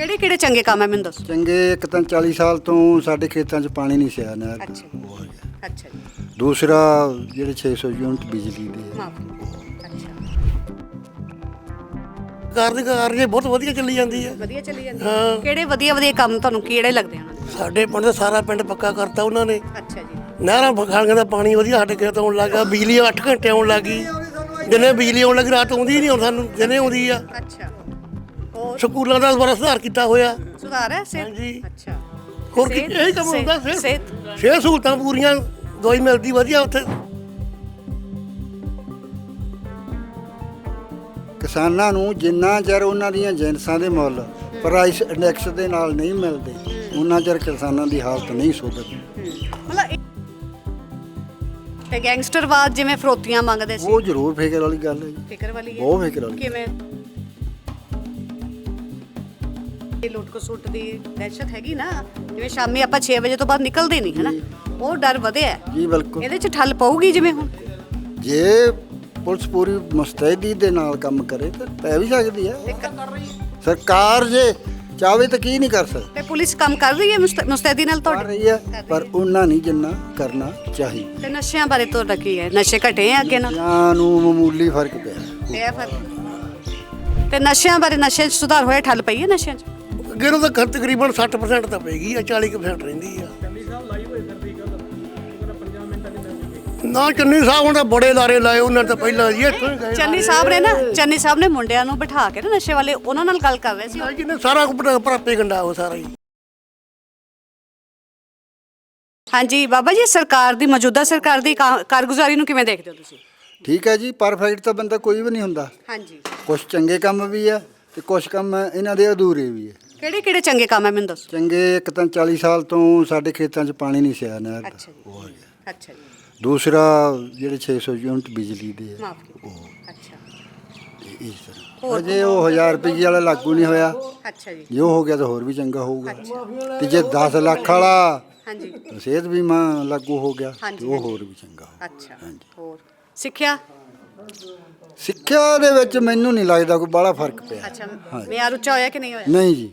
ਕਿਹੜੇ ਕਿਹੜੇ ਚੰਗੇ ਕੰਮ ਹੈ ਮੈਨੂੰ ਦੱਸੋ। ਚੰਗੇ ਇੱਕ ਤਾਂ 40 ਸਾਲ ਤੋਂ ਸਾਡੇ ਖੇਤਾਂ 'ਚ ਪਾਣੀ ਨਹੀਂ ਸਿਆ ਨਹਿਰ ਦਾ। ਅੱਛਾ। ਉਹ ਆ ਗਿਆ। ਅੱਛਾ ਜੀ। ਦੂਸਰਾ ਜਿਹੜੇ 600 ਯੂਨਿਟ ਬਿਜਲੀ ਦੇ। ਆ। ਮਾਫ ਅੱਛਾ। ਕਾਰ ਦੀ ਕਾਰ ਜੇ ਬਹੁਤ ਵਧੀਆ ਚੱਲੀ ਜਾਂਦੀ ਹੈ ਵਧੀਆ ਚੱਲੀ ਜਾਂਦੀ ਹੈ। ਕਿਹੜੇ ਵਧੀਆ ਵਧੀਆ ਕੰਮ ਤੁਹਾਨੂੰ ਕਿਹੜੇ ਲੱਗਦੇ ਆ? ਉਹਨਾਂ ਦੇ ਸਾਡੇ ਪਿੰਡ ਦਾ ਸਾਰਾ ਪਿੰਡ ਪੱਕਾ ਕਰਤਾ ਉਹਨਾਂ ਨੇ। ਅੱਛਾ ਜੀ। ਨਹਿਰਾਂ ਬਖਾਲੀਆਂ ਦਾ ਪਾਣੀ ਵਧੀਆ ਸਾਡੇ ਖੇਤ ਆਉਣ ਲੱਗਾ ਬਿਜਲੀ 8 ਘੰਟੇ ਆਉਣ ਲੱਗੀ ਦਿਨੇ ਬਿਜਲੀ ਆਉਣ ਲੱਗੀ ਰਾਤ ਆਉਂਦੀ ਨਹੀਂ ਹੁਣ ਸਾਨੂੰ ਦਿਨੇ ਆਉਂਦੀ ਆ। ਅੱਛਾ। ਸਕੂਲਾਂ ਦਾ ਬੜਾ ਸੁਧਾਰ ਕੀਤਾ ਹੋਇਆ। ਸੁਧਾਰ ਹੈ ਸਿਹਤ? ਹਾਂਜੀ। ਅੱਛਾ। ਹੋਰ ਕੀ ਸਿਹਤ- ਇਹੀ ਕੰਮ ਹੁੰਦਾ ਸਿਹਤ- ਸਿਹਤ? ਸਹੂਲਤਾਂ ਪੂਰੀਆਂ ਦਵਾਈ ਮਿਲਦੀ ਵਧੀਆ ਉੱਥੇ। ਕਿਸਾਨਾਂ ਨੂੰ ਜਿੰਨਾ ਚਿਰ ਉਹਨਾਂ ਦੀਆਂ ਜਿੰਸਾਂ ਦੇ ਮੁੱਲ ਪ੍ਰਾਈਸ ਇੰਡੈਕਸ ਦੇ ਨਾਲ ਨਹੀਂ ਮਿਲਦੇ ਉਹਨਾਂ ਚਿਰ ਕਿਸਾਨਾਂ ਦੀ ਹਾਲਤ ਨਹੀਂ ਸੁਧਰਦੀ। ਮਤਲਬ ਇਹ- ਤੇ ਗੈਂਗਸਟਰਵਾਦ ਜਿਵੇਂ ਫਰੋਤੀਆਂ ਮੰਗਦੇ ਸੀ। ਉਹ ਜ਼ਰੂਰ ਫਿਕਰ ਵਾਲੀ ਗੱਲ ਹੈ ਜੀ। ਫਿਕਰ ਵਾਲੀ ਹੈ। ਬਹੁਤ ਫਿਕਰ ਵਾਲੀ। ਕਿਵੇਂ? ਇਹ ਲੁੱਟ ਕਸੁੱਟ ਦੀ ਦਹਿਸ਼ਤ ਹੈਗੀ ਨਾ ਜਿਵੇਂ ਸ਼ਾਮੀ ਆਪਾਂ 6 ਵਜੇ ਤੋਂ ਬਾਅਦ ਨਿਕਲਦੇ ਨਹੀਂ ਹਨਾ? ਉਹ ਡਰ ਵਧਿਆ। ਹੈ। ਜੀ ਬਿਲਕੁਲ। ਇਹਦੇ ਚ ਠੱਲ ਪਊਗੀ ਜਿਵੇਂ ਹੁਣ? ਜੇ ਪੁਲਿਸ ਪੂਰੀ ਮੁਸਤੈਦੀ ਦੇ ਨਾਲ ਕੰਮ ਕਰੇ ਤਾਂ ਪੈ ਵੀ ਸਕਦੀ ਹੈ ਸਰਕਾਰ ਜੇ ਚਾਹਵੇ ਤਾਂ ਕੀ ਨਹੀਂ ਕਰ ਸਕਦੀ? ਤੇ ਪੁਲਿਸ ਕੰਮ ਕਰ ਰਹੀ ਹੈ ਮੁਸਤ- ਮੁਸਤੈਦੀ ਨਾਲ ਕਰ ਤੁਹਾਡੇ ਰਹੀ ਹੈ। ਪਰ ਉਹਨਾਂ ਨਹੀਂ ਜਿੰਨਾ ਕਰਨਾ ਚਾਹੀਦਾ ਤੇ ਨਸ਼ਿਆਂ ਬਾਰੇ ਤੁਹਾਡਾ ਕੀ ਹੈ? ਨਸ਼ੇ ਘਟੇ ਆ ਅੱਗੇ ਨਾਲ? ਜਾਂ ਨੂੰ ਮਾਮੂਲੀ ਫ਼ਰਕ ਪਿਆ। ਪਿਆ ਫ਼ਰਕ। ਤੇ ਨਸ਼ਿਆਂ ਬਾਰੇ ਨਸ਼ੇ 'ਚ ਸੁਧਾਰ ਹੋਇਆ ਠੱਲ ਪਈ ਹੈ ਨਸ਼ਿਆਂ 'ਚ? ਅੱਗੇ ਨੂੰ ਤਾਂ ਖਰਚ ਤਕਰੀਬਨ 60% ਤਾਂ ਪਏਗੀ ਆ 40% ਰਹਿੰਦੀ ਆ। ਨਾ ਚੰਨੀ ਸਾਹਿਬ ਉਹਨਾਂ ਬੜੇ ਲਾਰੇ ਲਾਏ ਉਹਨਾਂ ਨੇ ਤਾਂ ਪਹਿਲਾਂ ਜੀ ਇੱਥੋਂ ਹੀ ਗਏ ਚੰਨੀ ਸਾਹਿਬ ਨੇ ਨਾ ਚੰਨੀ ਸਾਹਿਬ ਨੇ ਮੁੰਡਿਆਂ ਨੂੰ ਬਿਠਾ ਕੇ ਨਾ ਨਸ਼ੇ ਵਾਲੇ ਉਹਨਾਂ ਨਾਲ ਗੱਲ ਕਰ ਰਹੇ ਸੀ ਜਿਹਨੇ ਸਾਰਾ ਕੁਝ ਪ੍ਰਾਪੇ ਗੰਡਾ ਉਹ ਸਾਰਾ ਹੀ। ਹਾਂਜੀ ਬਾਬਾ ਜੀ ਸਰਕਾਰ ਦੀ ਮੌਜੂਦਾ ਸਰਕਾਰ ਦੀ ਕਾ- ਕਾਰਗੁਜ਼ਾਰੀ ਨੂੰ ਕਿਵੇਂ ਦੇਖਦੇ ਹੋ ਤੁਸੀਂ? ਠੀਕ ਹੈ ਜੀ ਪਰਫੈਕਟ ਤਾਂ ਬੰਦਾ ਕੋਈ ਵੀ ਨਹੀਂ ਹੁੰਦਾ। ਹਾਂਜੀ। ਕੁਝ ਚੰਗੇ ਕੰਮ ਵੀ ਆ ਤੇ ਕੁਝ ਕੰਮ ਇਹਨਾਂ ਦੇ ਅਧੂਰੇ ਵੀ ਆ ਕਿਹੜੇ ਕਿਹੜੇ ਚੰਗੇ ਕੰਮ ਹੈ ਮੈਨੂੰ ਦੱਸੋ। ਚੰਗੇ ਇੱਕ ਤਾਂ 40 ਸਾਲ ਤੋਂ ਸਾਡੇ ਖੇਤਾਂ 'ਚ ਪਾਣੀ ਨਹੀਂ ਸਿਆ ਨਹਿਰ ਦਾ। ਅੱਛਾ ਜੀ। ਉਹ ਆ ਗਿਆ। ਅੱਛਾ ਜੀ। ਦੂਸਰਾ ਜਿਹੜੇ 600 ਯੂਨਿਟ ਬਿਜਲੀ ਦੇ ਆ। ਮਾਫ ਅੱਛਾ। ਇਸ ਤਰ੍ਹਾਂ। ਅਜੇ ਉਹ 1000 ਰੁਪਏ ਵਾਲਾ ਲਾਗੂ ਨਹੀਂ ਹੋਇਆ। ਅੱਛਾ ਜੀ। ਜੇ ਉਹ ਹੋ ਗਿਆ ਤਾਂ ਹੋਰ ਵੀ ਚੰਗਾ ਹੋਊਗਾ। ਤੇ ਜੇ 10 ਲੱਖ ਵਾਲਾ ਹਾਂਜੀ। ਸਿਹਤ ਬੀਮਾ ਲਾਗੂ ਹੋ ਗਿਆ। ਹਾਂਜੀ, ਉਹ। ਹੋਰ ਵੀ ਚੰਗਾ ਹੋਊਗਾ। ਅੱਛਾ। ਹੋਰ। ਸਿੱਖਿਆ? ਸਿੱਖਿਆ ਦੇ ਵਿੱਚ ਮੈਨੂੰ ਨਹੀਂ ਲੱਗਦਾ ਕੋਈ ਬੜਾ ਫ਼ਰਕ ਪਿਆ। ਅੱਛਾ ਮਿਆਰ ਉੱਚਾ ਹੋਇਆ ਕਿ ਨਹੀਂ ਹੋਇਆ? ਨਹੀਂ ਜੀ।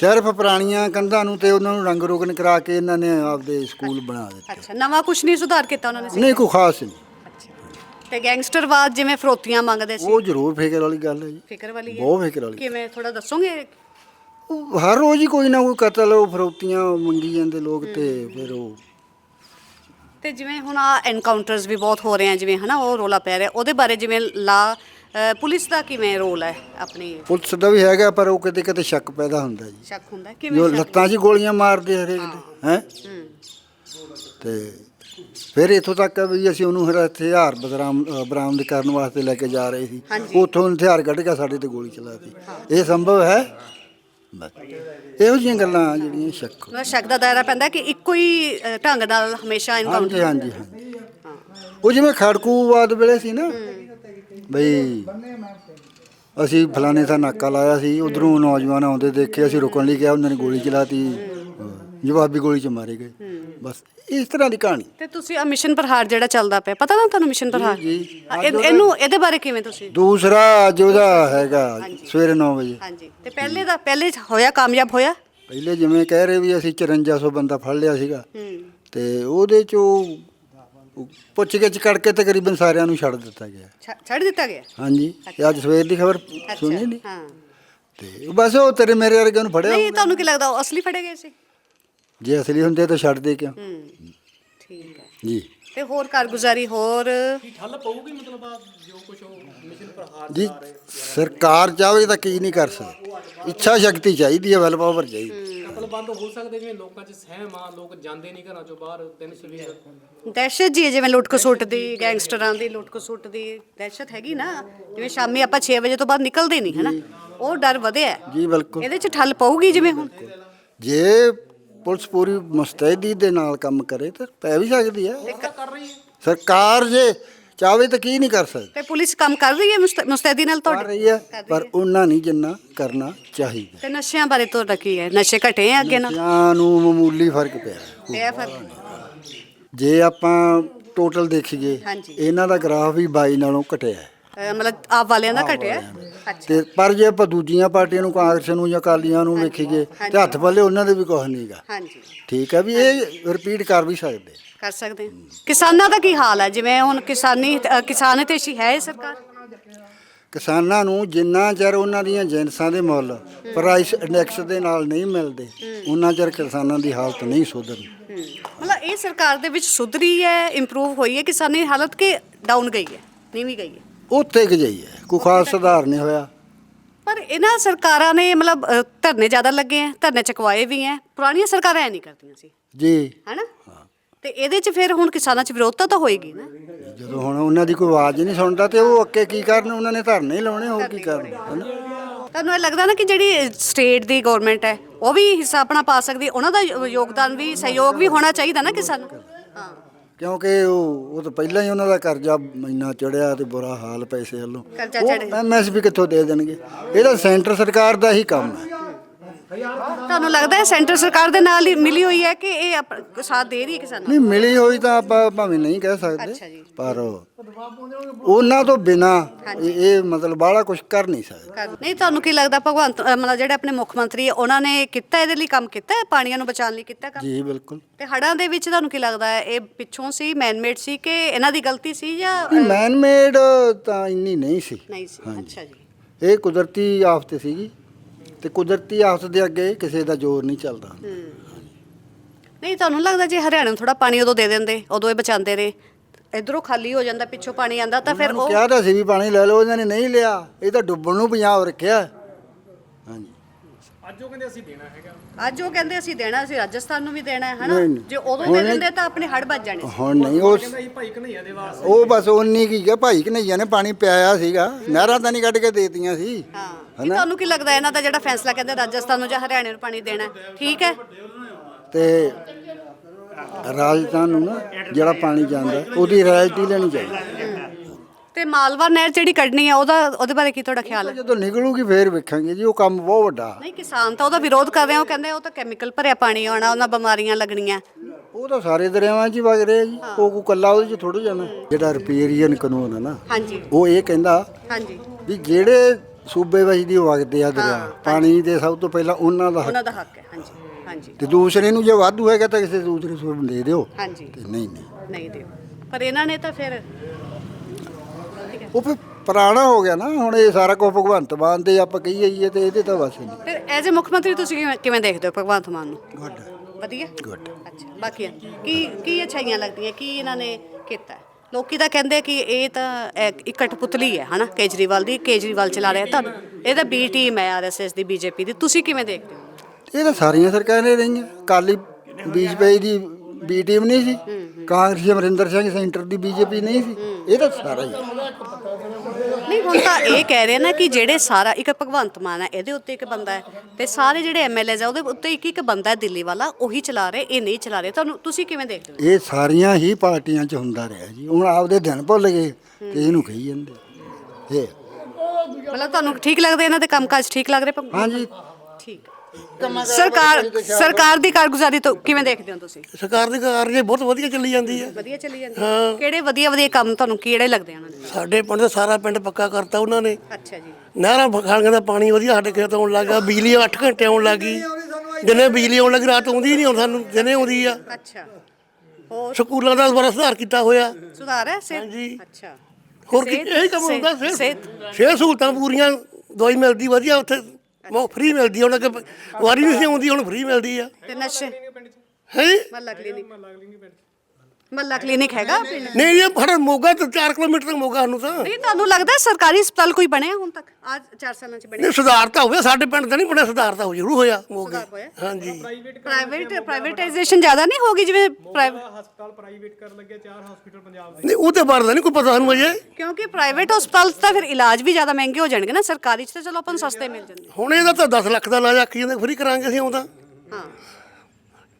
ਸਿਰਫ ਪੁਰਾਣੀਆਂ ਕੰਧਾਂ ਨੂੰ ਤੇ ਉਹਨਾਂ ਨੂੰ ਰੰਗ ਰੋਗਨ ਕਰਾ ਕੇ ਇਹਨਾਂ ਨੇ ਆਪਦੇ ਸਕੂਲ ਬਣਾ ਦਿੱਤੇ। ਅੱਛਾ ਨਵਾਂ ਕੁਝ ਨਹੀਂ ਸੁਧਾਰ ਕੀਤਾ ਉਹਨਾਂ ਨੇ ਨਹੀਂ ਕੋਈ ਖਾਸ ਨਹੀਂ। ਤੇ ਗੈਂਗਸਟਰਵਾਦ ਜਿਵੇਂ ਫਰੋਤੀਆਂ ਮੰਗਦੇ ਸੀ? ਉਹ ਜ਼ਰੂਰ ਫਿਕਰ ਵਾਲੀ ਗੱਲ ਹੈ ਜੀ। ਫਿਕਰ ਵਾਲੀ ਹੈ? ਬਹੁਤ ਫਿਕਰ ਵਾਲੀ। ਕਿਵੇਂ ਥੋੜਾ ਦੱਸੋਗੇ? ਹਰ ਰੋਜ਼ ਹੀ ਕੋਈ ਨਾ ਕੋਈ ਕਤਲ ਉਹ ਫਰੋਤੀਆਂ ਮੰਗੀ ਜਾਂਦੇ ਲੋਕ ਤੇ ਫਿਰ ਉਹ ਤੇ ਜਿਵੇਂ ਹੁਣ ਆ ਐਨਕਾਊਂਟਰਸ ਵੀ ਬਹੁਤ ਹੋ ਰਹੇ ਆ ਜਿਵੇਂ ਹਨਾ ਉਹ ਰੋਲਾ ਪੈ ਰਿਹਾ ਉਹਦੇ ਬਾਰੇ ਜਿਵੇਂ ਲਾ ਅ, ਪੁਲਿਸ ਦਾ ਕਿਵੇਂ ਰੋਲ ਹੈ ਆਪਣੀ? ਪੁਲਿਸ ਦਾ ਵੀ ਹੈਗਾ ਪਰ ਉਹ ਕਿਤੇ ਕਿਤੇ ਸ਼ੱਕ ਪੈਦਾ ਹੁੰਦਾ ਜੀ। ਸ਼ੱਕ ਹੁੰਦਾ? ਜੋ ਕਿਵੇਂ ਸ਼ੱਕ ਲੱਤਾਂ 'ਚ ਹੀ ਗੋਲੀਆਂ ਮਾਰਦੇ ਹਰੇਕ ਦੇ ਹੈ। ਹੂੰ? ਤੇ ਫਿਰ ਇੱਥੋਂ ਤੱਕ ਵੀ ਅਸੀਂ ਉਹਨੂੰ ਫਿਰ ਹਥਿਆਰ ਬਦਰਾਮ ਅ, ਬਰਾਮਦ ਕਰਨ ਵਾਸਤੇ ਲੈ ਕੇ ਜਾ ਰਹੇ ਸੀ। ਹਾਂਜੀ। ਉੱਥੋਂ ਹਥਿਆਰ ਕੱਢ ਕੇ ਸਾਡੇ ਤੇ ਗੋਲੀ ਚਲਾਤੀ ਇਹ ਸੰਭਵ ਹੈ? ਬਸ। ਇਹੋ ਜਿਹੀਆਂ ਗੱਲਾਂ ਜਿਹੜੀਆਂ ਸ਼ੱਕ ਮਤਲਬ ਸ਼ੱਕ ਦਾ ਦਾਇਰਾ ਪੈਂਦਾ ਕਿ ਇੱਕੋ ਹੀ ਅ, ਢੰਗ ਨਾਲ ਹਮੇਸ਼ਾ ਹਾਂਜੀ ਐਨਕਾਊਂਟਰ ਹਾਂਜੀ ਹਾਂਜੀ। ਉਹ ਜਿਵੇਂ ਖੜਕੂਵਾਦ ਵੇਲੇ ਸੀ ਨਾ ਬਈ ਅਸੀਂ ਫਲਾਣੇ ਦਾ ਨਾਕਾ ਲਾਇਆ ਸੀ ਉਧਰੋਂ ਨੌਜਵਾਨ ਆਉਂਦੇ ਦੇਖੇ ਅਸੀਂ ਰੁਕਣ ਲਈ ਕਿਹਾ ਉਹਨਾਂ ਨੇ ਗੋਲੀ ਚਲਾਤੀ। ਜਵਾਬੀ ਗੋਲੀ ਚ ਮਾਰੇ ਗਏ। ਬਸ ਇਸ ਤਰ੍ਹਾਂ ਦੀ ਕਹਾਣੀ। ਤੇ ਤੁਸੀਂ ਆ ਮਿਸ਼ਨ ਪ੍ਰਹਾਰ ਜਿਹੜਾ ਚੱਲਦਾ ਪਿਆ ਪਤਾ ਨਾ ਤੁਹਾਨੂੰ ਮਿਸ਼ਨ ਪ੍ਰਹਾਰ? ਜੀ। ਇਹ- ਇਹਨੂੰ ਇਹਦੇ ਬਾਰੇ ਕਿਵੇਂ ਤੁਸੀਂ? ਦੂਸਰਾ ਅੱਜ ਉਹਦਾ ਹੈਗਾ ਸਵੇਰੇ 9 ਵਜੇ। ਹਾਂਜੀ। ਤੇ ਪਹਿਲੇ ਦਾ ਪਹਿਲੇ ਹੋਇਆ ਕਾਮਯਾਬ ਹੋਇਆ? ਪਹਿਲੇ ਜਿਵੇਂ ਕਹਿ ਰਹੇ ਵੀ ਅਸੀਂ 5400 ਬੰਦਾ ਫੜ ਲਿਆ ਸੀਗਾ। ਹੂੰ। ਤੇ ਉਹਦੇ ਚੋਂ ਪੁੱਛ ਗਿੱਛ ਕਰਕੇ ਤਕਰੀਬਨ ਸਾਰਿਆਂ ਨੂੰ ਛੱਡ ਦਿੱਤਾ ਗਿਆ। ਛ- ਛੱਡ ਦਿੱਤਾ ਗਿਆ? ਹਾਂਜੀ। ਇਹ ਅੱਜ ਸਵੇਰ ਦੀ ਖਬਰ ਸੁਣੀ ਨਹੀਂ। ਹਾਂ। ਤੇ ਬਸ ਉਹ ਤੇਰੇ ਮੇਰੇ ਵਰਗੇ ਨੂੰ ਫੜਿਆ ਨਹੀਂ ਤੁਹਾਨੂੰ ਕੀ ਲੱਗਦਾ ਉਹ ਅਸਲੀ ਫੜੇ ਗਏ ਸੀ? ਜੇ ਅਸਲੀ ਹੁੰਦੇ ਤਾਂ ਛੱਡ ਦੇ ਕਿਉਂ? ਹੂੰ ਠੀਕ ਹੈ। ਜੀ। ਤੇ ਹੋਰ ਕਾਰਗੁਜ਼ਾਰੀ ਹੋਰ? ਜੀ ਸਰਕਾਰ ਚਾਹਵੇ ਤਾਂ ਕੀ ਨਹੀਂ ਕਰ ਸਕਦੀ। ਇੱਛਾ ਸ਼ਕਤੀ ਚਾਹੀਦੀ ਹੈ ਵੈਲ ਪਾਵਰ ਚਾਹੀਦੀ। ਕਤਲ ਬੰਦ ਹੋ ਸਕਦੇ ਜਿਵੇਂ ਲੋਕਾਂ 'ਚ ਸਹਿਮ ਆ ਲੋਕ ਜਾਂਦੇ ਨਹੀਂ ਘਰਾਂ ਚੋਂ ਬਾਹਰ ਦਿਨ ਸਵੇਰ। ਦਹਿਸ਼ਤ ਜੀ ਹੈ ਜਿਵੇਂ ਲੁੱਟ ਕਸੁੱਟ ਦੀ ਗੈਂਗਸਟਰਾਂ ਦੀ ਲੁੱਟ ਕਸੁੱਟ ਦੀ ਦਹਿਸ਼ਤ ਹੈਗੀ ਨਾ। ਜਿਵੇਂ ਸ਼ਾਮੀ ਆਪਾਂ 6 ਵਜੇ ਤੋਂ ਬਾਅਦ ਨਿਕਲਦੇ ਨਹੀਂ ਹਨਾ ਉਹ ਡਰ ਵਧਿਆ। ਹੈ। ਜੀ ਬਿਲਕੁਲ। ਇਹਦੇ ਚ ਠੱਲ ਪਊਗੀ ਜਿਵੇਂ ਹੁਣ? ਜੇ ਪੁਲਿਸ ਪੂਰੀ ਮੁਸਤੈਦੀ ਦੇ ਨਾਲ ਕੰਮ ਕਰੇ ਤਾਂ ਪੈ ਵੀ ਸਕਦੀ ਹੈ। ਸਰਕਾਰ ਜੇ ਚਾਹਵੇ ਤਾਂ ਕੀ ਨਹੀਂ ਕਰ ਸਕਦੀ। ਤੇ ਪੁਲਿਸ ਕੰਮ ਕਰ ਰਹੀ ਹੈ ਮੁਸਤ- ਮੁਸਤੈਦੀ ਨਾਲ ਕਰ ਤੁਹਾਡੇ ਰਹੀ ਹੈ ਪਰ ਉਹਨਾਂ ਨਹੀਂ ਜਿੰਨਾ ਕਰਨਾ ਚਾਹੀਦਾ। ਤੇ ਨਸ਼ਿਆਂ ਬਾਰੇ ਤੁਹਾਡਾ ਕੀ ਹੈ? ਨਸ਼ੇ ਘਟੇ ਆ ਅੱਗੇ ਨਾਲ? ਜਾਂ ਨੂੰ ਮਾਮੂਲੀ ਫ਼ਰਕ ਪਿਆ। ਫ਼ਰਕ? ਜੇ ਆਪਾਂ ਟੋਟਲ ਦੇਖੀਏ ਹਾਂਜੀ। ਇਹਨਾਂ ਦਾ ਗ੍ਰਾਫ ਵੀ 22 ਨਾਲੋਂ ਘਟਿਆ ਹੈ। ਅਹ ਮਤਲਬ ਆਪ ਵਾਲਿਆਂ ਦਾ ਘਟਿਆ? ਅੱਛਾ। ਤੇ ਪਰ ਜੇ ਆਪਾਂ ਦੂਜੀਆਂ ਪਾਰਟੀਆਂ ਨੂੰ ਕਾਂਗਰਸ ਨੂੰ ਜਾਂ ਅਕਾਲੀਆਂ ਨੂੰ ਵੇਖੀਏ ਤੇ ਹੱਥ ਪੱਲੇ ਉਹਨਾਂ ਦੇ ਵੀ ਕੁਝ ਨਹੀਂਗਾ ਹਾਂਜੀ। ਠੀਕ ਹੈ ਵੀ ਇਹ ਰਿਪੀਟ ਕਰ ਵੀ ਸਕਦੇ ਕਰ ਸਕਦੇ ਹਾਂ ਕਿਸਾਨਾਂ ਦਾ ਕੀ ਹਾਲ ਹੈ? ਜਿਵੇਂ ਹੁਣ ਕਿਸਾਨੀ ਅ, ਕਿਸਾਨ ਤੇ ਹੈ ਇਹ ਸਰਕਾਰ? ਕਿਸਾਨਾਂ ਨੂੰ ਜਿੰਨਾ ਚਿਰ ਉਹਨਾਂ ਦੀਆਂ ਜਿੰਸਾਂ ਦੇ ਮੁੱਲ ਪ੍ਰਾਈਸ ਇੰਡੈਕਸ ਦੇ ਨਾਲ ਨਹੀਂ ਮਿਲਦੇ ਉਹਨਾਂ ਚਿਰ ਕਿਸਾਨਾਂ ਦੀ ਹਾਲਤ ਨਹੀਂ ਸੁਧਰਨੀ। ਮਤਲਬ ਇਹ ਸਰਕਾਰ ਦੇ ਵਿੱਚ ਸੁਧਰੀ ਹੈ ਇੰਪਰੂਵ ਹੋਈ ਹੈ? ਕਿਸਾਨੀ ਹਾਲਤ ਕਿ ਡਾਊਨ ਗਈ ਹੈ? ਨੀਵੀਂ ਗਈ ਹੈ? ਉੱਥੇ ਕਿ ਜਾਈ ਹੈ ਕੋਈ ਖਾਸ ਸੁਧਾਰ ਨਹੀਂ ਹੋਇਆ। ਪਰ ਇਹਨਾਂ ਸਰਕਾਰਾਂ ਨੇ ਮਤਲਬ ਅ, ਧਰਨੇ ਜ਼ਿਆਦਾ ਲੱਗੇ ਹੈ ਧਰਨੇ ਚਕਵਾਏ ਵੀ ਹੈ ਪੁਰਾਣੀਆਂ ਸਰਕਾਰਾਂ ਐ ਨਹੀਂ ਕਰਦੀਆਂ ਸੀ। ਜੀ। ਹੈਨਾ? ਤੇ ਇਹਦੇ 'ਚ ਫਿਰ ਹੁਣ ਕਿਸਾਨਾਂ 'ਚ ਵਿਰੋਧਤਾ ਤਾਂ ਹੋਏਗੀ ਨਾ। ਜਦੋਂ ਹੁਣ ਉਹਨਾਂ ਦੀ ਕੋਈ ਆਵਾਜ਼ ਹੀ ਨਹੀਂ ਸੁਣਦਾ ਤੇ ਉਹ ਅੱਗੇ ਕੀ ਕਰਨ ਉਹਨਾਂ ਨੇ ਧਰਨੇ ਹੀ ਲਾਉਣੇ ਹੋਰ ਕੀ ਕਰਨ ਹਨਾ? ਤੁਹਾਨੂੰ ਇਹ ਲੱਗਦਾ ਨਾ ਕਿ ਜਿਹੜੀ ਸਟੇਟ ਦੀ ਗਵਰਨਮੈਂਟ ਹੈ ਉਹ ਵੀ ਹਿੱਸਾ ਆਪਣਾ ਪਾ ਸਕਦੀ ਹੈ? ਉਹਨਾਂ ਦਾ ਯੋ- ਯੋਗਦਾਨ ਵੀ ਸਹਿਯੋਗ ਵੀ ਹੋਣਾ ਚਾਹੀਦਾ ਨਾ ਕਿਸਾਨ ਹਾਂ ਕਿਉਂਕਿ ਉਹ ਉਹ ਤਾਂ ਪਹਿਲਾਂ ਹੀ ਉਹਨਾਂ ਦਾ ਕਰਜ਼ਾ ਇੰਨਾ ਚੜਿਆ ਤੇ ਬੁਰਾ ਹਾਲ ਪੈਸੇ ਵੱਲੋਂ। ਕਰਜ਼ਾ ਉਹ ਚੜ੍ਹਿਆ। ਐਮਐਸਪੀ ਕਿੱਥੋਂ ਦੇ ਦੇਣਗੇ? ਇਹਦਾ ਸੈਂਟਰ ਸਰਕਾਰ ਦਾ ਹੀ ਕੰਮ ਹੈ। ਤੁਹਾਨੂੰ ਲੱਗਦਾ ਹੈ ਸੈਂਟਰ ਸਰਕਾਰ ਦੇ ਨਾਲ ਹੀ ਮਿਲੀ ਹੋਈ ਹੈ ਕਿ ਇਹ ਆਪ- ਸਾਥ ਦੇ ਰਹੀ ਹੈ ਕਿਸਾਨਾਂ ਨਹੀਂ ਮਿਲੀ ਹੋਈ ਤਾਂ ਆਪਾਂ ਭਾਵੇਂ ਨਹੀਂ ਕਹਿ ਅੱਛਾ ਸਕਦੇ ਜੀ। ਪਰ ਉਹਨਾਂ ਤੋਂ ਬਿਨਾ ਇਹ ਮਤਲਬ ਬਾਹਲਾ ਕੁਝ ਕਰ ਨਹੀਂ ਸਕਦੇ। ਕਰ- ਨਹੀਂ ਤੁਹਾਨੂੰ ਕੀ ਲੱਗਦਾ ਭਗਵੰਤ ਅ, ਮਤਲਬ ਜਿਹੜੇ ਆਪਣੇ ਮੁੱਖ ਮੰਤਰੀ ਹੈ ਉਹਨਾਂ ਨੇ ਕੀਤਾ ਇਹਦੇ ਲਈ ਕੰਮ ਕੀਤਾ ਹੈ? ਪਾਣੀਆਂ ਨੂੰ ਬਚਾਉਣ ਲਈ ਕੀਤਾ ਕੰਮ? ਜੀ ਬਿਲਕੁਲ। ਤੇ ਹੜਾਂ ਦੇ ਵਿੱਚ ਤੁਹਾਨੂੰ ਕੀ ਲੱਗਦਾ ਹੈ ਇਹ ਪਿੱਛੋਂ ਸੀ ਮੈਨਮੇਡ ਸੀ ਕਿ ਇਹਨਾਂ ਦੀ ਗਲਤੀ ਸੀ ਜਾਂ ਅ, ਨਹੀਂ ਮੈਨ ਮੇਡ ਤਾਂ ਇੰਨੀ ਨਹੀਂ ਸੀ। ਨਹੀਂ ਸੀ। ਅੱਛਾ ਜੀ। ਇਹ ਕੁਦਰਤੀ ਆਫਤ ਸੀਗੀ। ਤੇ ਕੁਦਰਤੀ ਆਫਤ ਦੇ ਅੱਗੇ ਕਿਸੇ ਦਾ ਜ਼ੋਰ ਨਹੀਂ ਚੱਲਦਾ। ਨਹੀਂ ਤੁਹਾਨੂੰ ਲੱਗਦਾ ਜੇ ਹਰਿਆਣਾ ਨੂੰ ਥੋੜਾ ਪਾਣੀ ਉਦੋਂ ਦੇ ਦਿੰਦੇ ਉਦੋਂ ਇਹ ਬਚਾਉਂਦੇ ਰਹੇ ਇਧਰੋਂ ਖਾਲੀ ਹੋ ਜਾਂਦਾ ਪਿੱਛੋਂ ਪਾਣੀ ਆਂਦਾ ਤਾਂ ਫਿਰ ਉਹ ਕਿਹਾ ਤਾਂ ਸੀ ਵੀ ਪਾਣੀ ਲੈ ਲਓ ਇਹਨਾਂ ਨੇ ਨਹੀਂ ਲਿਆ। ਇਹ ਤਾਂ ਡੁੱਬਣ ਨੂੰ ਪੰਜਾਬ ਰੱਖਿਆ। ਹਾਂਜੀ। ਅੱਜ ਉਹ ਕਹਿੰਦੇ ਅਸੀਂ ਦੇਣਾ ਹੈਗਾ। ਅੱਜ ਉਹ ਕਹਿੰਦੇ ਅਸੀਂ ਦੇਣਾ ਸੀ ਰਾਜਸਥਾਨ ਨੂੰ ਵੀ ਦੇਣਾ ਹੈ ਹਨਾ ਨਹੀਂ। ਜੇ ਉਦੋਂ ਦੇ। ਦਿੰਦੇ ਤਾਂ ਆਪਣੇ ਹੜ ਵੱਜ ਜਾਣੇ। ਸੀ। ਹੁਣ ਨਹੀਂ ਉਹ ਕਹਿੰਦਾ ਅਸੀਂ ਭਾਈ ਕਨਈਆ ਦੇ ਵਾਰਸ ਉਹ ਬਸ ਉਨੀ ਕੀ ਗਿਆ ਭਾਈ ਕਨਈਆ ਨੇ ਪਾਣੀ ਪਿਆਇਆ ਸੀਗਾ। ਨਹਿਰਾਂ ਤਾਂ ਨਹੀਂ ਕੱਢ ਕੇ ਦੇਤੀਆਂ ਸੀ। ਹਾਂ। ਕੀ ਤੁਹਾਨੂੰ ਕੀ ਲੱਗਦਾ ਇਹਨਾਂ ਦਾ ਜਿਹੜਾ ਫੈਸਲਾ ਕਹਿੰਦੇ ਰਾਜਸਥਾਨ ਨੂੰ ਜਾਂ ਹਰਿਆਣੇ ਨੂੰ ਪਾਣੀ ਦੇਣਾ ਹੈ, ਠੀਕ ਹੈ? ਤੇ ਰਾਜਸਥਾਨ ਨੂੰ ਨਾ ਜਿਹੜਾ ਪਾਣੀ ਜਾਂਦਾ ਉਹਦੀ ਰਾਇਲਟੀ ਲੈਣੀ ਚਾਹੀਦੀ ਤੇ ਮਾਲਵਾ ਨਹਿਰ ਜਿਹੜੀ ਕੱਢਣੀ ਹੈ ਉਹਦਾ ਉਹਦੇ ਬਾਰੇ ਕੀ ਤੁਹਾਡਾ ਖਿਆਲ ਹੈ? ਜਦੋਂ ਨਿਕਲੂਗੀ ਫੇਰ ਵੇਖਾਂਗੇ ਜੀ ਉਹ ਕੰਮ ਬਹੁਤ ਵੱਡਾ। ਨਹੀਂ ਕਿਸਾਨ ਤਾਂ ਉਹਦਾ ਵਿਰੋਧ ਕਰ ਰਹੇ ਆ ਉਹ ਕਹਿੰਦੇ ਉਹ ਤਾਂ ਕੈਮੀਕਲ ਭਰਿਆ ਪਾਣੀ ਆਉਣਾ ਉਹਨਾਂ ਬਿਮਾਰੀਆਂ ਲੱਗਣੀਆਂ। ਉਹ ਤਾਂ ਸਾਰੇ ਦਰਿਆਵਾਂ 'ਚ ਹੀ ਵਗ ਰਿਹਾ ਜੀ। ਉਹ ਕੋ ਕੱਲਾ ਉਹਦੇ 'ਚ ਥੋੜਾ ਜਾਣਾ। ਜਿਹੜਾ ਰਿਪੇਰੀਅਨ ਕਾਨੂੰਨ ਹੈ ਨਾ ਹਾਂਜੀ। ਉਹ ਇਹ ਕਹਿੰਦਾ ਹਾਂਜੀ। ਵੀ ਜਿਹੜੇ ਸੂਬੇ ਵਿੱਚ ਦੀ ਵਗਦੇ ਆ ਦਰਿਆ। ਪਾਣੀ ਦੇ ਸਭ ਤੋਂ ਪਹਿਲਾਂ ਉਹਨਾਂ ਦਾ ਹੱਕ। ਉਹਨਾਂ ਦਾ ਹੱਕ ਹੈ ਹਾਂਜੀ ਹਾਂਜੀ। ਤੇ ਦੂਸਰੇ ਨੂੰ ਜੇ ਵਾਧੂ ਹੈਗਾ ਤਾਂ ਕਿਸੇ ਦੂਸਰੇ ਸੂਬੇ ਨੂੰ ਦੇ ਦਿਓ। ਹਾਂਜੀ। ਤੇ ਨਹੀਂ ਨਹੀਂ। ਨਹੀਂ ਦਿਓ। ਪਰ ਇਹਨਾਂ ਨੇ ਤਾਂ ਫਿਰ ਉਹ ਫਿਰ ਪੁਰਾਣਾ ਹੋ ਗਿਆ ਨਾ ਹੁਣ ਇਹ ਸਾਰਾ ਕੁਝ ਭਗਵੰਤ ਮਾਨ ਤੇ ਆਪਾਂ ਕਹੀ ਜਾਈਏ ਤੇ ਇਹਦੇ ਤਾਂ ਵਸ ਨਹੀਂ। ਫਿਰ ਐਜ਼ ਅ ਮੁੱਖ ਮੰਤਰੀ ਤੁਸੀਂ ਕਿਵੇਂ ਕਿਵੇਂ ਦੇਖਦੇ ਹੋ ਭਗਵੰਤ ਮਾਨ ਨੂੰ? ਗੁੱਡ ਵਧੀਆ? ਗੁੱਡ ਅੱਛਾ ਬਾਕੀ ਕੀ ਕੀ ਅੱਛਾਈਆਂ ਲੱਗਦੀਆਂ? ਕੀ ਇਹਨਾਂ ਨੇ ਕੀਤਾ? ਹੈ? ਲੋਕੀ ਤਾਂ ਕਹਿੰਦੇ ਕਿ ਇਹ ਤਾਂ ਇੱਕ- ਇੱਕ ਕਠਪੁਤਲੀ ਹੈ ਹਨਾ ਕੇਜਰੀਵਾਲ ਦੀ ਕੇਜਰੀਵਾਲ ਚਲਾ ਰਿਹਾ ਤੁਹਾਨੂੰ ਇਹ ਤਾਂ ਬੀ ਟੀਮ ਹੈ ਆਰਐਸਐਸ ਦੀ ਬੀਜੇਪੀ ਦੀ। ਤੁਸੀਂ ਕਿਵੇਂ ਦੇਖਦੇ ਹੋ? ਇਹ ਤਾਂ ਸਾਰੀਆਂ ਸਰਕਾਰਾਂ ਨੇ ਰਹੀਆਂ। ਕਾਲੀ ਬੀਜਪਈ ਦੀ ਬੀ ਟੀਮ ਨਹੀਂ ਸੀ। ਕਾਂਗਰਸੀ ਅਮਰਿੰਦਰ ਸਿੰਘ ਸੈਂਟਰ ਦੀ ਬੀਜੇਪੀ ਨਹੀਂ ਸੀ। ਇਹ ਤਾਂ ਸਾਰਾ ਹੀ ਹੈ। ਨਹੀਂ ਹੁਣ ਤਾਂ ਇਹ ਕਹਿ ਰਹੇ ਨਾ ਕਿ ਜਿਹੜੇ ਸਾਰਾ ਇੱਕ ਭਗਵੰਤ ਮਾਨ ਹੈ ਇਹਦੇ ਉੱਤੇ ਇੱਕ ਬੰਦਾ ਹੈ ਤੇ ਸਾਰੇ ਜਿਹੜੇ ਐਮਐਲਏਜ਼ ਆ ਉਹਦੇ ਉੱਤੇ ਇੱਕ ਇੱਕ ਬੰਦਾ ਹੈ ਦਿੱਲੀ ਵਾਲਾ ਉਹੀ ਚਲਾ ਰਿਹਾ ਇਹ ਨਹੀਂ ਚਲਾ ਰਿਹਾ। ਤੁਹਾਨੂੰ ਤੁਸੀਂ ਕਿਵੇਂ ਦੇਖਦੇ ਹੋ? ਇਹ ਸਾਰੀਆਂ ਹੀ ਪਾਰਟੀਆਂ 'ਚ ਹੁੰਦਾ ਰਿਹਾ ਜੀ। ਹੁਣ ਆਪਦੇ ਦਿਨ ਭੁੱਲ ਗਏ ਤੇ ਇਹਨੂੰ ਕਹੀ ਜਾਂਦੇ। ਇਹ। ਮਤਲਬ ਤੁਹਾਨੂੰ ਠੀਕ ਲੱਗਦੇ ਇਹਨਾਂ ਦੇ ਕੰਮਕਾਜ ਠੀਕ ਲੱਗ ਰਹੇ ਭਗਵੰਤ ਹਾਂਜੀ। ਠੀਕ। ਸਰਕਾਰ ਸਰਕਾਰ ਦੀ ਕਾਰਗੁਜ਼ਾਰੀ ਤੋਂ ਕਿਵੇਂ ਦੇਖਦੇ ਹੋ ਤੁਸੀਂ? ਸਰਕਾਰ ਦੀ ਕਾਰਜ ਬਹੁਤ ਵਧੀਆ ਚੱਲੀ ਜਾਂਦੀ ਹੈ। ਵਧੀਆ ਚੱਲੀ ਜਾਂਦੀ ਹੈ। ਕਿਹੜੇ ਵਧੀਆ ਵਧੀਆ ਕੰਮ ਤੁਹਾਨੂੰ ਕਿਹੜੇ ਲੱਗਦੇ ਆ ਉਹਨਾਂ ਦੇ? ਸਾਡੇ ਪਿੰਡ ਦਾ ਸਾਰਾ ਪਿੰਡ ਪੱਕਾ ਕਰਤਾ ਉਹਨਾਂ ਨੇ। ਅੱਛਾ ਜੀ। ਨਹਿਰਾਂ ਦਾ ਪਾਣੀ ਵਧੀਆ ਸਾਡੇ ਖੇਤ ਆਉਣ ਲੱਗਾ ਬਿਜਲੀ 8 ਘੰਟੇ ਆਉਣ ਲੱਗੀ ਦਿਨੇ ਬਿਜਲੀ ਆਉਣ ਲੱਗੀ ਰਾਤ ਆਉਂਦੀ ਨਹੀਂ ਹੁਣ ਸਾਨੂੰ ਦਿਨੇ ਆਉਂਦੀ ਆ। ਅੱਛਾ। ਹੋਰ? ਸਕੂਲਾਂ ਦਾ ਬੜਾ ਸੁਧਾਰ ਕੀਤਾ ਹੋਇਆ। ਸੁਧਾਰ ਹੈ ਸਿਹਤ? ਹਾਂਜੀ। ਅੱਛਾ। ਹੋਰ ਕੀ ਸਿਹਤ- ਇਹੀ ਕੰਮ ਹੁੰਦਾ ਸਿਹਤ- ਸਿਹਤ। ਸਿਹਤ ਸਹੂਲਤਾਂ ਪੂਰੀਆਂ ਦਵਾਈ ਮਿਲਦੀ ਵਧੀਆ ਉੱਥੇ ਮੋ ਫ੍ਰੀ ਮਿਲਦੀ ਆ, ਹੁਣ ਅੱਗੇ ਵਾਰੀ ਨਹੀਂ ਸੀ ਆਉਂਦੀ ਹੁਣ ਫ੍ਰੀ ਮਿਲਦੀ ਆ। ਤੇ ਨਸ਼ੇ? ਹੈ? ਮੱਲਾ ਕਲੀਨਿਕ ਮੱਲਾ ਕਲੀਨਿਕ ਹੈਗਾ ਪਿੰਡ ਨਹੀਂ। ਇਹ ਫੜ ਮੋਗਾ ਤੋਂ 4 ਕਿਲੋਮੀਟਰ ਤੱਕ ਮੋਗਾ ਨੂੰ ਤਾਂ। ਨਹੀਂ ਤੁਹਾਨੂੰ ਲੱਗਦਾ ਸਰਕਾਰੀ ਹਸਪਤਾਲ ਕੋਈ ਬਣਿਆ ਹੁਣ ਤੱਕ? ਅੱਜ 4 ਸਾਲਾਂ ਚ ਬਣਿਆ। ਨਹੀਂ ਸੁਧਾਰ ਤਾਂ ਹੋਇਆ ਸਾਡੇ ਪਿੰਡ ਦਾ ਨਹੀਂ ਬਣਿਆ ਸੁਧਾਰ ਤਾਂ ਹੋ ਜ਼ਰੂਰ ਹੋਇਆ ਮੋਗੇ। ਹੋਇਆ? ਹਾਂਜੀ। ਪ੍ਰਾਈਵੇਟ ਪ੍ਰਾਈਵੇਟਾਈਜੇਸ਼ਨ ਜ਼ਿਆਦਾ ਨਹੀਂ ਹੋਗੀ ਜਿਵੇਂ ਪ੍ਰਾਈਵੇਟ ਹਸਪਤਾਲ ਪ੍ਰਾਈਵੇਟ ਕਰਨ ਲੱਗੇ ਚਾਰ ਹਸਪੀਟਲ ਪੰਜਾਬ ਦੇ। ਨਹੀਂ ਉਹਦੇ ਬਾਰੇ ਤਾਂ ਨਹੀਂ ਕੋਈ ਪਤਾ ਸਾਨੂੰ ਅਜੇ। ਕਿਉਂਕਿ ਪ੍ਰਾਈਵੇਟ ਹਸਪਤਾਲ 'ਚ ਤਾਂ ਫਿਰ ਇਲਾਜ ਵੀ ਜ਼ਿਆਦਾ ਮਹਿੰਗੇ ਹੋ ਜਾਣਗੇ ਨਾ ਸਰਕਾਰੀ 'ਚ ਤਾਂ ਚਲੋ ਆਪਾਂ ਨੂੰ ਸਸਤੇ ਮਿਲ ਜਾਂਦੇ। ਹੁਣ ਇਹਦਾ ਤਾਂ 10 ਲੱਖ ਦਾ ਇਲਾਜ ਆਖੀ ਜਾਂਦੇ ਫ੍ਰੀ ਕਰਾਂਗੇ ਅਸੀਂ ਆਉਂਦਾ ਹਾਂ।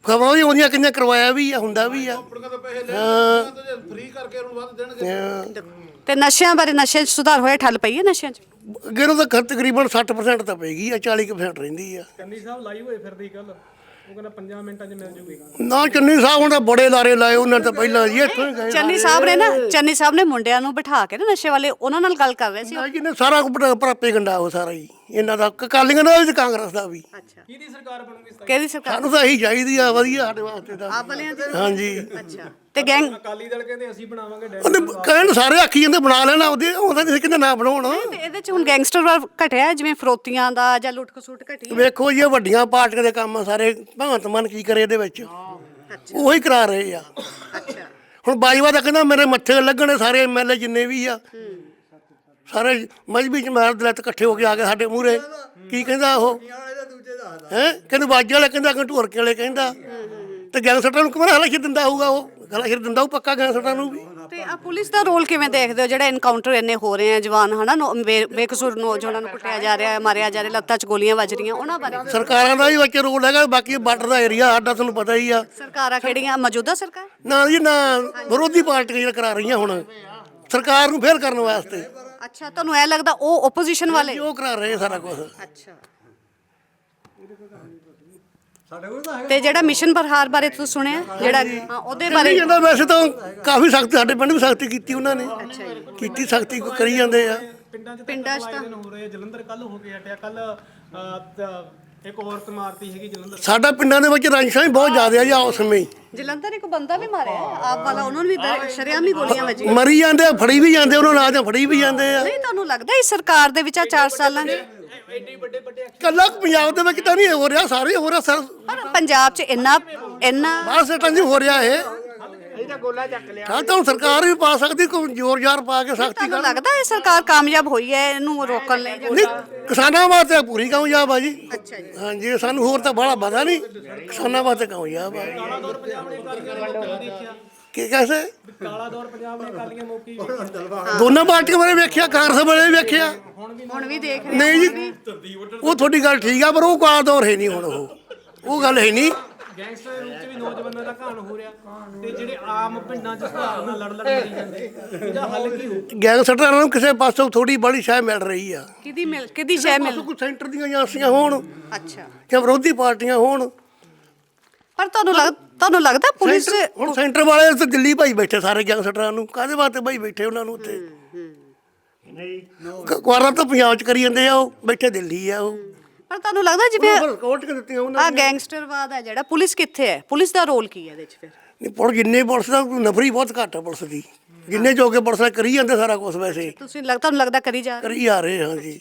ਖਬਰਾਂ ਵੀ ਆਉਂਦੀਆਂ ਕਿੰਨੇ ਕਰਵਾਇਆ ਵੀ ਆ ਹੁੰਦਾ ਵੀ ਆ। ਹਾਂ। ਫ੍ਰੀ ਕਰਕੇ ਉਹਨੂੰ ਵੱਧ ਦੇਣਗੇ। ਤੇ ਨਸ਼ਿਆਂ ਬਾਰੇ ਨਸ਼ਿਆਂ 'ਚ ਸੁਧਾਰ ਹੋਇਆ ਠੱਲ ਪਈ ਹੈ ਨਸ਼ਿਆਂ 'ਚ? ਅੱਗੇ ਨੂੰ ਤਾਂ ਤਕਰੀਬਨ 60% ਤਾਂ ਪੈਗੀ ਆ 40% ਰਹਿੰਦੀ ਆ। ਕੰਨੀ ਸਾਹਿਬ ਲਾਈ ਹੋਏ ਫਿਰਦੀ ਕੱਲ ਉਹ ਕਹਿੰਦਾ 5 ਮਿੰਟਾਂ 'ਚ ਮਿਲ ਜੂਗੀ। ਨਾ ਚੰਨੀ ਸਾਹਿਬ ਹੁਣ ਤਾਂ ਬੜੇ ਲਾਰੇ ਲਾਏ ਉਹਨਾਂ ਨੇ ਤਾਂ ਪਹਿਲਾਂ ਜੀ ਇੱਥੋਂ ਹੀ ਗਏ। ਚੰਨੀ ਸਾਹਿਬ ਨੇ ਨਾ ਚੰਨੀ ਸਾਹਿਬ ਨੇ ਮੁੰਡਿਆਂ ਨੂੰ ਬਿਠਾ ਕੇ ਨਾ ਨਸ਼ੇ ਵਾਲੇ ਉਹਨਾਂ ਨਾਲ ਗੱਲ ਕਰ ਰਹੇ ਸੀ। ਨਾ ਜੀ ਨੇ ਸਾਰਾ ਕੁਝ ਪ੍ਰਾਪੇ ਗੰਡਾ ਉਹ ਸਾਰਾ ਹੀ। ਇਹਨਾਂ ਦਾ ਕਾਲੀਆਂ ਦਾ ਵੀ ਤੇ ਕਾਂਗਰਸ ਦਾ ਵੀ। ਅੱਛਾ। ਕਿਹਦੀ ਸਰਕਾਰ ਬਣੂਗੀ ਕਿਹਦੀ ਸਰਕਾਰ? ਸਾਨੂੰ ਤਾਂ ਇਹੀ ਚਾਹੀਦੀ ਆ ਵਧੀਆ ਸਾਡੇ ਵਾਸਤੇ ਤਾਂ। ਆਪ ਵਾਲਿਆਂ ਦੀ? ਹਾਂਜੀ। ਅੱਛਾ। ਤੇ ਗੈਂਗ ਅਕਾਲੀ ਦਲ ਕਹਿੰਦੇ ਅਸੀਂ ਬਣਾਵਾਂਗੇ ਉਹਨੇ ਕਹਿਣ ਸਾਰੇ ਆਖੀ ਜਾਂਦੇ ਬਣਾ ਲੈਣਾ ਉਹਦੇ ਉਹਦਾ ਨਹੀਂ ਕਿੰਨੇ ਨਾ ਬਣਾਉਣ। ਤੇ ਇਹਦੇ ਚ ਹੁਣ ਗੈਂਗਸਟਰ ਵਾਰ ਘਟਿਆ ਜਿਵੇਂ ਫਰੋਤੀਆਂ ਦਾ ਜਾਂ ਲੁੱਟ ਖਸੁੱਟ ਘਟੀ? ਵੇਖੋ ਜੀ ਇਹ ਵੱਡੀਆਂ ਪਾਰਟੀਆਂ ਦੇ ਕੰਮ ਆ ਸਾਰੇ। ਭਗਵੰਤ ਮਾਨ ਕੀ ਕਰੇ ਇਹਦੇ ਵਿੱਚ? ਉਹੀ ਕਰਾ ਰਹੇ ਆ। ਅੱਛਾ। ਹੁਣ ਬਾਜਵਾ ਤਾਂ ਕਹਿੰਦਾ ਮੇਰੇ ਮੱਥੇ ਲੱਗਣੇ ਸਾਰੇ ਐਮਐਲਏ ਜਿੰਨੇ ਵੀ ਆ। ਸਾਰੇ ਮਜਬੀ ਜਮਾਤ ਦੇ ਲੱਤ ਇਕੱਠੇ ਹੋ ਕੇ ਆ ਗਏ ਸਾਡੇ ਮੂਹਰੇ। ਕੀ ਕਹਿੰਦਾ ਉਹ? ਹੈ? ਕਹਿੰਦੇ ਬਾਜੇ ਵਾਲੇ ਕਹਿੰਦਾ ਕਿ ਢੋਰਕੇ ਵਾਲੇ ਕਹਿੰਦਾ। ਤੇ ਗੈਂਗਸਟਰਾਂ ਨੂੰ ਕਿਵੇਂ ਹਲਾਸ਼ੀ ਦਿੰਦਾ ਹੋਊਗਾ ਉਹ? ਹਲਾਸ਼ੀ ਦਿੰਦਾ ਉਹ ਪੱਕਾ ਗੈਂਗਸਟਰਾਂ ਨੂੰ ਵੀ? ਤੇ ਆ ਪੁਲਿਸ ਦਾ ਰੋਲ ਕਿਵੇਂ ਦੇਖਦੇ ਹੋ? ਜਿਹੜਾ ਐਨਕਾਊਂਟਰ ਇੰਨੇ ਹੋ ਰਹੇ ਆ ਜਵਾਨ ਹਨਾ ਬੇਕਸੂਰ ਨੌਜਵਾਨਾਂ ਨੂੰ ਕੁੱਟਿਆ ਜਾ ਰਿਹਾ ਹੈ ਮਾਰਿਆ ਜਾ ਰਿਹਾ ਲੱਤਾਂ 'ਚ ਗੋਲੀਆਂ ਵੱਜ ਰਹੀਆਂ ਉਹਨਾਂ ਬਾਰੇ ਸਰਕਾਰਾਂ ਦਾ ਵੀ ਵਿੱਚ ਰੋਲ ਹੈਗਾ ਬਾਕੀ ਬਾਰਡਰ ਦਾ ਏਰੀਆ ਸਾਡਾ ਤੁਹਾਨੂੰ ਪਤਾ ਹੀ ਆ। ਸਰਕਾਰਾਂ ਕਿਹੜੀਆਂ? ਮੌਜੂਦਾ ਸਰਕਾਰ? ਨਾ ਜੀ ਨਾ ਵਿਰੋਧੀ ਪਾਰਟੀਆਂ ਜਿਹੜਾ ਕਰਾ ਰਹੀਆਂ ਹੁਣ। ਸਰਕਾਰ ਨੂੰ ਫੇਰ ਕਰਨ ਵਾਸਤੇ। ਅੱਛਾ ਤੁਹਾਨੂੰ ਇਹ ਲੱਗਦਾ ਉਹ ਆਪੋਜੀਸ਼ਨ ਵਾਲੇ? ਉਹ ਕਰਾ ਰਹੇ ਸਾਰਾ ਕੁਝ ਅੱਛਾ। ਤੇ ਜਿਹੜਾ ਮਿਸ਼ਨ ਪ੍ਰਹਾਰ ਬਾਰੇ ਤੁਸੀਂ ਸੁਣਿਆ? ਜਿਹੜਾ ਹਾਂ ਉਹਦੇ ਬਾਰੇ ਜਾਂਦਾ ਵੈਸੇ ਤਾਂ ਕਾਫੀ ਸਖਤ ਸਾਡੇ ਪਿੰਡ ਵੀ ਸਖਤੀ ਕੀਤੀ ਉਹਨਾਂ ਨੇ। ਕੀਤੀ ਸਖਤੀ ਕਰੀ ਜਾਂਦੇ ਆ। ਪਿੰਡਾਂ 'ਚ ਤਾਂ ਪਿੰਡਾਂ 'ਚ ਆਏ ਤਾਂ- ਦਿਨ ਹੋ ਰਹੇ ਆ, ਜਲੰਧਰ ਕੱਲ ਹੋ ਕੇ ਹਟਿਆ। ਕੱਲ ਇੱਕ ਔਰਤ ਮਾਰਤੀ ਹੈਗੀ ਜਲੰਧਰ। ਸਾਡਾ ਪਿੰਡਾਂ ਦੇ ਵਿੱਚ ਰੰਸ਼ਾਂ ਵੀ ਬਹੁਤ ਜ਼ਿਆਦਾ ਆ ਜੀ ਉਸ ਸਮੇਂ ਜਲੰਧਰ ਇੱਕ ਬੰਦਾ ਵੀ ਮਾਰਿਆ ਹੈ, ਆਪ ਵਾਲਾ ਉਹਨਾਂ ਨੂੰ ਵੀ ਸ਼ਰੇਆਮ ਹੀ ਗੋਲੀਆਂ ਵੱਜੀਆਂ। ਮਰੀ ਜਾਂਦੇ ਆ, ਫੜੀ ਵੀ ਜਾਂਦੇ ਉਹਨਾਂ ਨਾਲ ਜਾਂ ਫੜੀ ਵੀ ਜਾਂਦੇ ਆ। ਨਹੀਂ ਤੁਹਾਨੂੰ ਲੱਗਦਾ ਇਸ ਸਰਕਾਰ ਦੇ ਵਿੱਚ ਆ 4 ਸਾਲਾਂ ਦੇ? ਐਡੀ ਵੱਡੇ ਵੱਡੇ ਕੱਲਾ ਪੰਜਾਬ ਦੇ ਵਿੱਚ ਤਾਂ ਨਹੀਂ ਹੋ ਰਿਹਾ ਸਾਰੇ ਹੋ ਰਿਹਾ ਸਰ। ਪਰ ਪੰਜਾਬ 'ਚ ਇੰਨਾ ਇੰਨਾ ਬਾਹਰ ਸਟਾਂ 'ਚ ਹੋ ਰਿਹਾ ਇਹ। ਹਾਂ ਤਾਂ ਹੁਣ ਸਰਕਾਰ ਵੀ ਪਾ ਸਕਦੀ ਕੋਈ ਜ਼ੋਰ ਜ਼ਾਰ ਪਾ ਕੇ ਸਖਤੀ ਤੁਹਾਨੂੰ ਲੱਗਦਾ ਇਹ ਸਰਕਾਰ ਕਾਮਯਾਬ ਹੋਈ ਹੈ ਇਹਨੂੰ ਰੋਕਣ ਲਈ? ਜਾਂ- ਨਹੀਂ ਕਿਸਾਨਾਂ ਵਾਸਤੇ ਪੂਰੀ ਕਾਮਯਾਬ ਆ ਜੀ। ਅੱਛਾ ਜੀ। ਹਾਂਜੀ ਸਾਨੂੰ ਹੋਰ ਤਾਂ ਬੜਾ ਪਤਾ ਨਹੀਂ। ਕਿਸਾਨਾਂ ਵਾਸਤੇ ਕਾਮਯਾਬ ਆ। ਕੀ ਕਹਸੇ ਕਾਲਾ ਦੌਰ ਪੰਜਾਬ ਨੇ ਅਕਾਲੀਆਂ ਮੌਕੀ ਦੋਨਾਂ ਪਾਰਟੀਆਂ ਬਾਰੇ ਵੇਖਿਆ ਕਾਂਗਰਸ ਬਾਰੇ ਵੀ ਵੇਖਿਆ। ਹੁਣ ਵੀ ਦੇਖ ਰਹੇ ਨਹੀਂ ਜੀ ਉਹ ਤੁਹਾਡੀ ਗੱਲ ਠੀਕ ਆ ਪਰ ਉਹ ਕਾਲਾ ਦੌਰ ਹੈ ਨਹੀਂ ਹੁਣ ਉਹ। ਉਹ ਗੱਲ ਹੈ ਨਹੀਂ। ਗੈਂਗਸਟਰ ਨੌਜਵਾਨਾਂ ਦਾ ਘਾਣ ਹੋ ਰਿਹਾ ਤੇ ਜਿਹੜੇ ਆਮ ਪਿੰਡਾਂ 'ਚ ਸੁਧਾਰ ਨਾਲ ਲੜ ਲੜ ਮਰੀ ਜਾਂਦੇ। ਇਹਦਾ ਹੱਲ ਕੀ ਹੋਊ? ਗੈਂਗਸਟਰਾਂ ਨੂੰ ਕਿਸੇ ਪਾਸੋਂ ਥੋੜੀ ਬੜੀ ਸ਼ਾਇ ਮਿਲ ਰਹੀ ਆ। ਕਿਹਦੀ ਮਿਲ ਕਿਹਦੀ ਸ਼ੈ ਮਿਲ ਕੋਈ ਸੈਂਟਰ ਦੀਆਂ ਏਜੰਸੀਆਂ ਹੋਣ ਅੱਛਾ। ਜਾਂ ਵਿਰੋਧੀ ਪਾਰਟੀਆਂ ਹੋਣ। ਪਰ ਤੁਹਾਨੂੰ ਲੱਗ ਤੁਹਾਨੂੰ ਲੱਗਦਾ ਪੁਲਿਸ ਸੈਂਟਰ- ਹੁਣ ਸੈਂਟਰ ਵਾਲੇ ਤਾਂ ਦਿੱਲੀ ਭਾਈ ਬੈਠੇ ਸਾਰੇ ਗੈਂਗਸਟਰਾਂ ਨੂੰ। ਕਾਹਦੇ ਵਾਸਤੇ ਭਾਈ ਬੈਠੇ ਉਹਨਾਂ ਨੂੰ ਉੱਥੇ? ਕ- ਕੁਆਰਾ ਤਾਂ ਪੰਜਾਬ ਚ ਕਰੀ ਜਾਂਦੇ ਆ ਉਹ ਬੈਠੇ ਦਿੱਲੀ ਆ ਉਹ। ਪਰ ਤੁਹਾਨੂੰ ਲੱਗਦਾ ਜਿਵੇਂ ਕੋਰਟ ਕੇ ਦਿੱਤੀਆਂ ਉਹਨਾਂ ਆ ਗੈਂਗਸਟਰਵਾਦ ਹੈ ਜਿਹੜਾ ਪੁਲਿਸ ਕਿੱਥੇ ਹੈ? ਪੁਲਿਸ ਦਾ ਰੋਲ ਕੀ ਹੈ ਇਹਦੇ 'ਚ ਫਿਰ? ਨੇ ਪੁਲਿਸ ਜਿੰਨੇ ਪੁਲਿਸ ਦਾ ਨਫਰੀ ਬਹੁਤ ਘੱਟ ਆ ਪੁਲਿਸ ਦੀ। ਜਿੰਨੇ ਜੋਗੇ ਪੁਲਿਸ ਦਾ ਕਰੀ ਜਾਂਦੇ ਸਾਰਾ ਕੁਝ ਵੈਸੇ। ਤੁਸੀਂ ਲੱਗ ਤੁਹਾਨੂੰ ਲੱਗਦਾ ਕਰੀ ਜਾ ਰਹੇ ਕਰੀ ਆ ਰਹੇ ਹਾਂ ਜੀ।